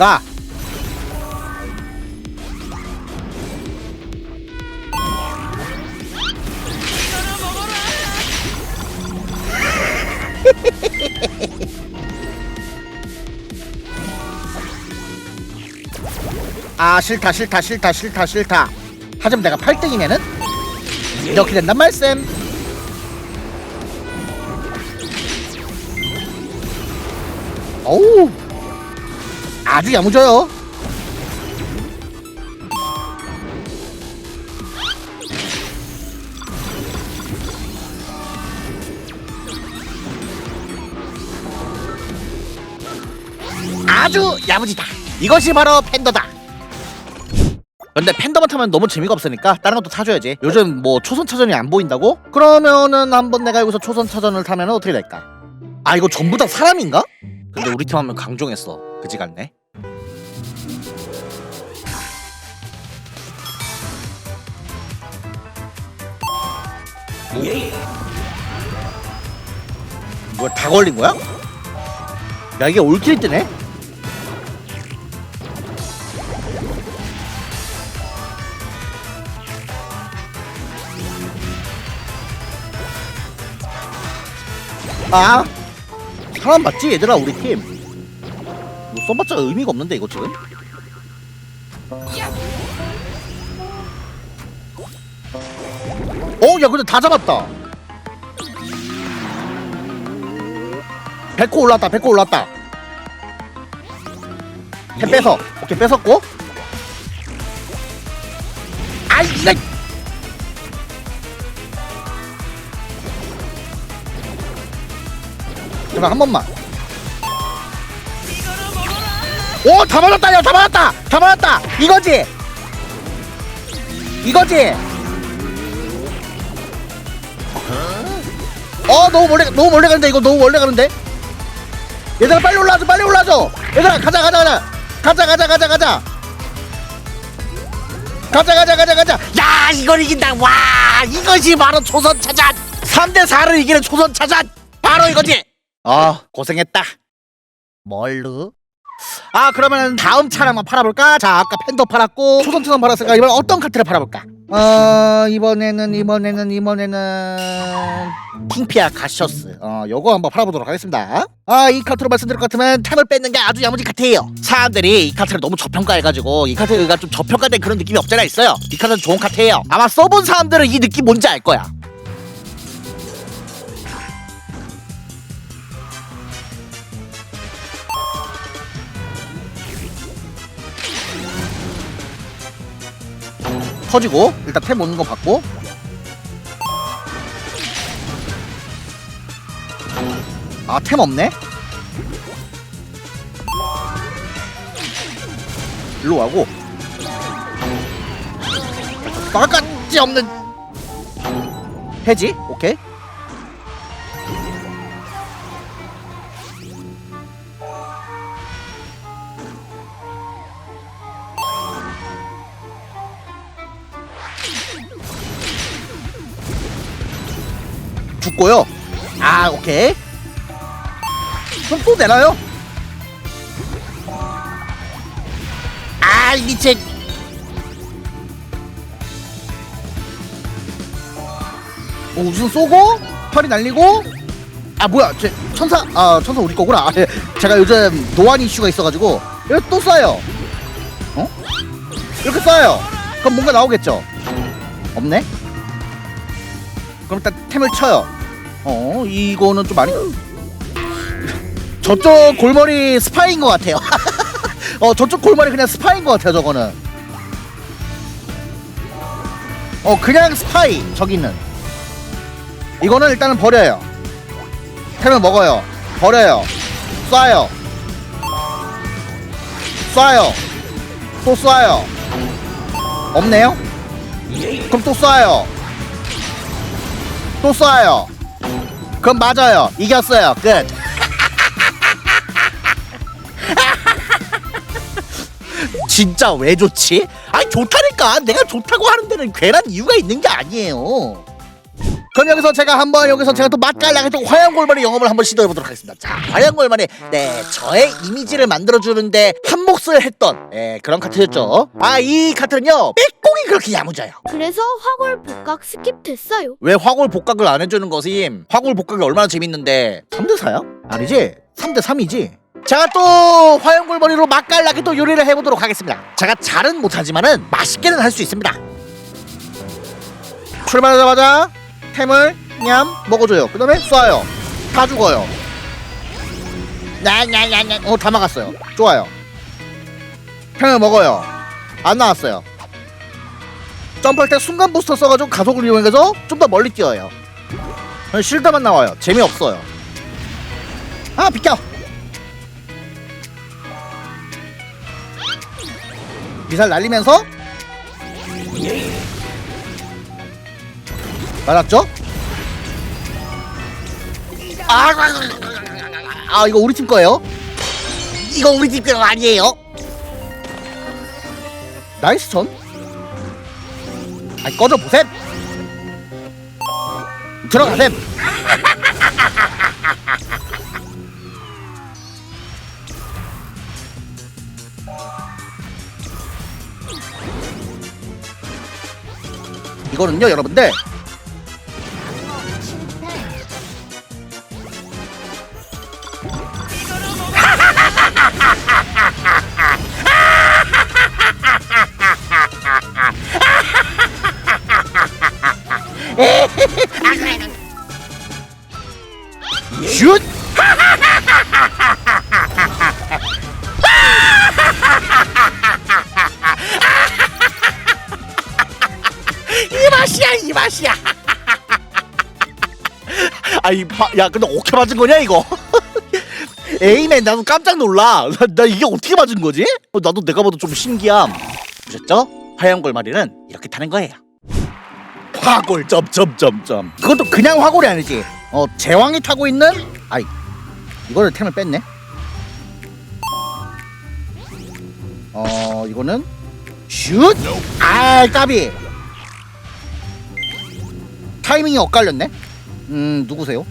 내가 아 싫다 싫다 싫다 싫다 싫다. 하지만 내가 8등이면은 이렇게 된단 말씀. 어우 아주 야무져요 아주 야무지다 이것이 바로 팬더다 근데 팬더만 타면 너무 재미가 없으니까 다른 것도 타줘야지 요즘 뭐 초선 차전이 안 보인다고? 그러면은 한번 내가 여기서 초선 차전을 타면 어떻게 될까? 아 이거 전부 다 사람인가? 근데 우리 팀 하면 강종했어 그지 같네 뭐야 다 걸린 거야? 야 이게 올킬 뜨네? 아 사람 맞지 얘들아 우리 팀 뭐 써봤자 의미가 없는데 이거 지금 어야 근데 다 잡았다. 백호 올랐다 백호 올랐다. 템 뺏어. 오케이 뺏었고. 아이 나 제발 한 번만. 오다 맞았다 야다 맞았다. 다 맞았다. 이거지. 이거지 어 너무 멀리 너무 멀리 가는데 이거 너무 멀리 가는데? 얘들아 빨리 올라와줘 빨리 올라와줘! 얘들아 가자 가자 가자! 가자 가자 가자 가자! 가자 가자 가자 가자! 야 이걸 이긴다! 와 이것이 바로 초선 차전 3대 4를 이기는 초선 차전 바로 이거지! 아 고생했다! 뭘로 아 그러면 다음 차를 한번 팔아볼까? 자 아까 팬더 팔았고 초선처럼 팔았으니까 이번 어떤 카트를 팔아볼까? 어 이번에는 이번에는 이번에는 킹피아 가셔스. 어 요거 한번 팔아보도록 하겠습니다. 아 이 카트로 말씀드릴 것 같으면 템을 뺏는 게 아주 야무진 카트예요. 사람들이 이 카트를 너무 저평가해가지고 이 카트가 좀 저평가된 그런 느낌이 없잖아 있어요. 이 카트는 좋은 카트예요. 아마 써본 사람들은 이 느낌 뭔지 알 거야 터지고 일단 템 오는 거 받고. 아 템 없네? 일로 와고. 나까지 없는. 해지 죽고요. 아, 오케이. 그럼 또 내놔요. 아, 이 미친. 어, 우선 쏘고 팔이 날리고 아 뭐야 제 천사 아 천사 우리 거구나 아, 예. 제가 요즘 노안 이슈가 있어가지고 이거 또 쏴요 어 이렇게 쏴요 그럼 뭔가 나오겠죠 없네 그럼 일단 템을 쳐요. 어, 이거는 좀 많이. 저쪽 골머리 스파인 것 같아요. 어, 저쪽 골머리 그냥 스파인 것 같아요, 저거는. 어, 그냥 스파이, 저기는. 이거는 일단은 버려요. 템을 먹어요. 버려요. 쏴요. 쏴요. 또 쏴요. 없네요? 그럼 또 쏴요. 또 쏴요. 그럼 맞아요. 이겼어요. 끝. 진짜 왜 좋지? 아니 좋다니까. 내가 좋다고 하는 데는 괜한 이유가 있는 게 아니에요. 그럼 여기서 제가 한번 여기서 제가 또 맛깔나게 또 화양골반의 영업을 한번 시도해 보도록 하겠습니다. 자, 화양골반의 네 저의 이미지를 만들어 주는데 한 몫을 했던 예, 그런 카트였죠. 아 이 카트는요 빼공이 그렇게 야무져요. 그래서 화골 복각 스킵됐어요. 왜 화골 복각을 안 해주는 것임? 화골 복각이 얼마나 재밌는데 3대 4야? 아니지? 3대 3이지? 제가 또 화염골머리로 맛깔나게 또 요리를 해보도록 하겠습니다. 제가 잘은 못하지만은 맛있게는 할 수 있습니다. 출발하자마자 템을 냠 먹어줘요. 그 다음에 쏴요. 다 죽어요. 냐냐냐냐. 어, 다 막았어요. 좋아요. 템을 먹어요. 안 나왔어요. 점프할 때 순간 부스터 써가지고 가속을 이용해서 좀 더 멀리 뛰어요. 실드만 나와요. 재미없어요. 아 비켜. 미사일 날리면서 맞았죠? 아, 아 이거 우리 팀 거예요? 이거 우리 팀 거 아니에요? 나이스 전. 아이 꺼져 보셈. 들어가셈. 이거는요 여러분들 이 맛이야. 아이 야 근데 어떻게 맞은 거냐 이거? 에이맨 나도 깜짝 놀라. 나, 나 이게 어떻게 맞은 거지? 어, 나도 내가 봐도 좀 신기함. 보셨죠? 화염골마리는 이렇게 타는 거예요. 화골 점점점점. 그것도 그냥 화골이 아니지. 어 제왕이 타고 있는 아이 이거를 템을 뺐네. 어 이거는 슛 아 까비 타이밍이 엇갈렸네 음 누구세요?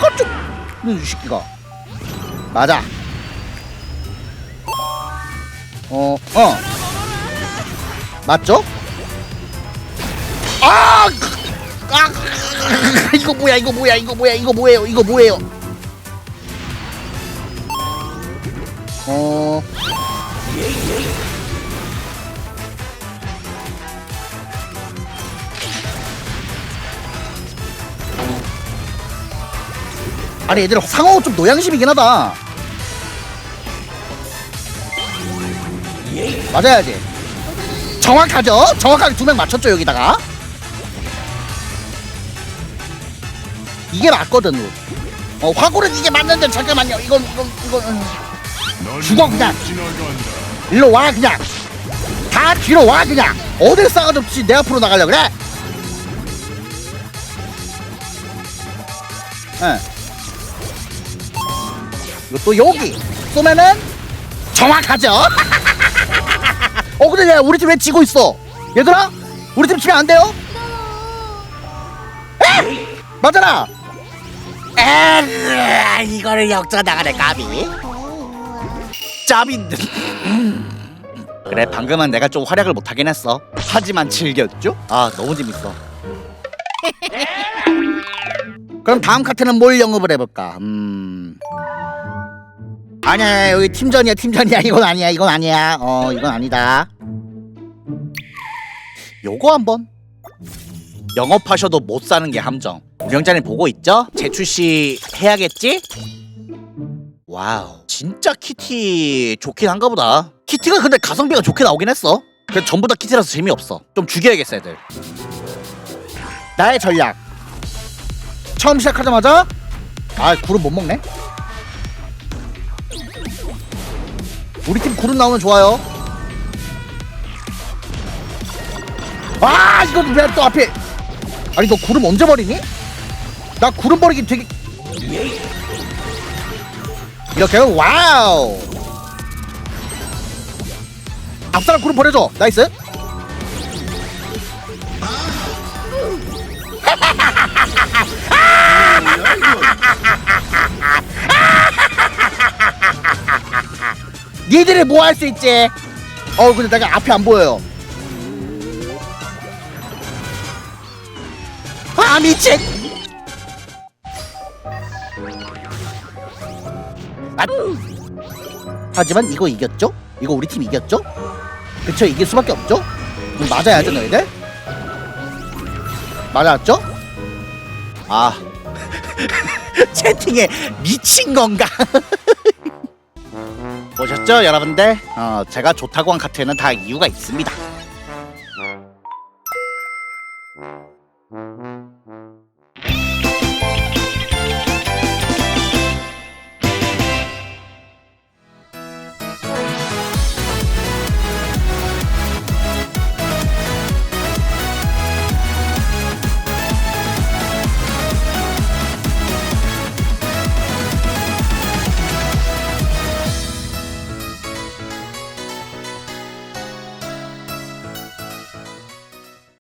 깜짝 이 새끼가 맞아 어어 어. 맞죠? 아! 아! 이거 뭐야 이거 뭐야 이거 뭐야 이거 뭐예요 이거 뭐예요 어 아니 얘들 상어 좀 노양심이긴 하다. 맞아야지 정확하죠? 정확하게 두 명 맞췄죠 여기다가? 이게 맞거든 어 화골은 이게 맞는데 잠깐만요. 이건 이건 이건 음. 죽어 그냥. 일로 와 그냥. 다 뒤로 와 그냥. 어딜 싸가지 없이 내 앞으로 나가려 그래 예. 이것도 여기 쏘면은 정확하죠? 어 근데 야 우리 팀 왜 지고 있어? 얘들아? 우리 팀 지면 안 돼요? 에? 맞아라 에 이거를 역전 나가네 까비. 짭이 그래 방금은 내가 좀 활약을 못하긴 했어. 하지만 즐겼죠? 아 너무 재밌어. 그럼 다음 카트는 뭘 영업을 해볼까? 음 아니야 여기 팀전이야 팀전이야. 이건 아니야 이건 아니야. 어 이건 아니다. 요거 한번. 영업하셔도 못 사는 게 함정. 운영자님 보고 있죠? 재출시 해야겠지? 와우 진짜 키티 좋긴 한가 보다. 키티가 근데 가성비가 좋게 나오긴 했어. 근데 전부 다 키티라서 재미없어. 좀 죽여야겠어 애들. 나의 전략. 처음 시작하자마자? 아 구름 못 먹네 우리 팀 구름 나오면 좋아요. 아 이거 왜 또 앞에? 아니 너 구름 언제 버리니? 나 구름 버리기 되게 이렇게 와우. 앞사람 구름 버려줘. 나이스 니들이 뭐 할 수 있지? 어 근데 내가 앞에 안 보여요. 아 미친! 아, 하지만 이거 이겼죠? 이거 우리 팀 이겼죠? 그쵸 이길 수밖에 없죠? 음, 맞아야죠 너희들? 맞았죠? 아 채팅에 미친 건가? 보셨죠 여러분들? 어, 제가 좋다고 한 카트에는 다 이유가 있습니다